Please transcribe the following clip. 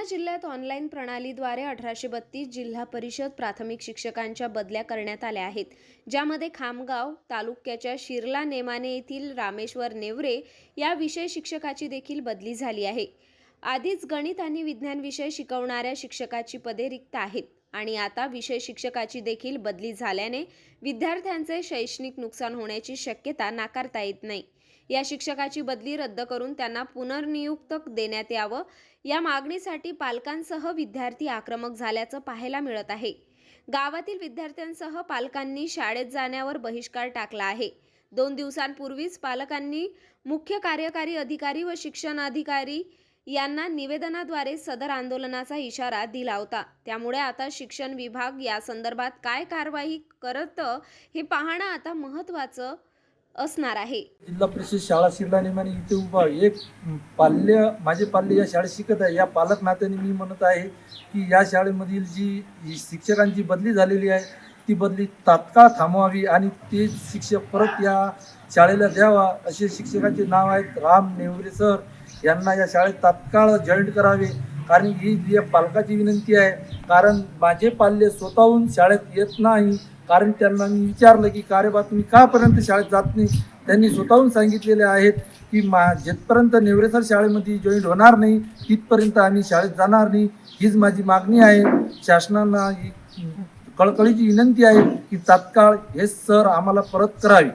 बुलढाणा जिल्ह्यात ऑनलाईन प्रणालीद्वारे अठराशे बत्तीस जिल्हा परिषद प्राथमिक शिक्षकांच्या बदल्या करण्यात आल्या आहेत. ज्यामध्ये खामगाव तालुक्याच्या शिरला नेमाने येथील रामेश्वर नेवरे या विषय शिक्षकाची देखील बदली झाली आहे. आधीच गणित आणि विज्ञान विषय शिकवणाऱ्या शिक्षकाची पदे रिक्त आहेत आणि आता विषय शिक्षकाची देखील बदली झाल्याने विद्यार्थ्यांचे शैक्षणिक नुकसान होण्याची शक्यता नाकारता येत नाही. या शिक्षकाची बदली रद्द करून त्यांना पुनर्नियुक्त देण्यात यावं. या मागणीसाठी पालकांसह विद्यार्थी आक्रमक झाल्याचं पाहायला मिळत आहे. गावातील विद्यार्थ्यांसह पालकांनी शाळेत जाण्यावर बहिष्कार टाकला आहे. दोन दिवसांपूर्वीच पालकांनी मुख्य कार्यकारी अधिकारी व शिक्षण अधिकारी यांना निवेदनाद्वारे सदर आंदोलनाचा इशारा दिला होता. त्यामुळे आता शिक्षण विभाग या संदर्भात काय कारवाई करतं हे पाहणं आता महत्त्वाचं असणार आहे. जिल्हा परिषद शाळा शिरला निमाने इथे उभा एक पाल्य माझे पाल्य या शाळेत शिकत आहे. या पालक नात्याने मी म्हणत आहे की या शाळेमधील जी जी शिक्षकांची बदली झालेली आहे ती बदली तात्काळ थांबवावी आणि ते शिक्षक परत या शाळेला द्यावा असे शिक्षकांचे नाव आहेत. राम नेवरे सर यांना या शाळेत तात्काळ जॉईंट करावे. कारण ही जी पालकाची विनंती आहे कारण माझे पाल्य स्वतःहून शाळेत येत नाही कारण त्यांना मी विचारलं की का रे बा तुम्ही कापर्यंत शाळेत जात नाही? त्यांनी स्वतःहून सांगितलेले आहेत की मा जिथपर्यंत नेवरेसर शाळेमध्ये जॉईन होणार नाही तिथपर्यंत आम्ही शाळेत जाणार नाही. हीच माझी मागणी आहे. शासनाला ही कळकळीची विनंती आहे की तात्काळ हे सर आम्हाला परत करावे.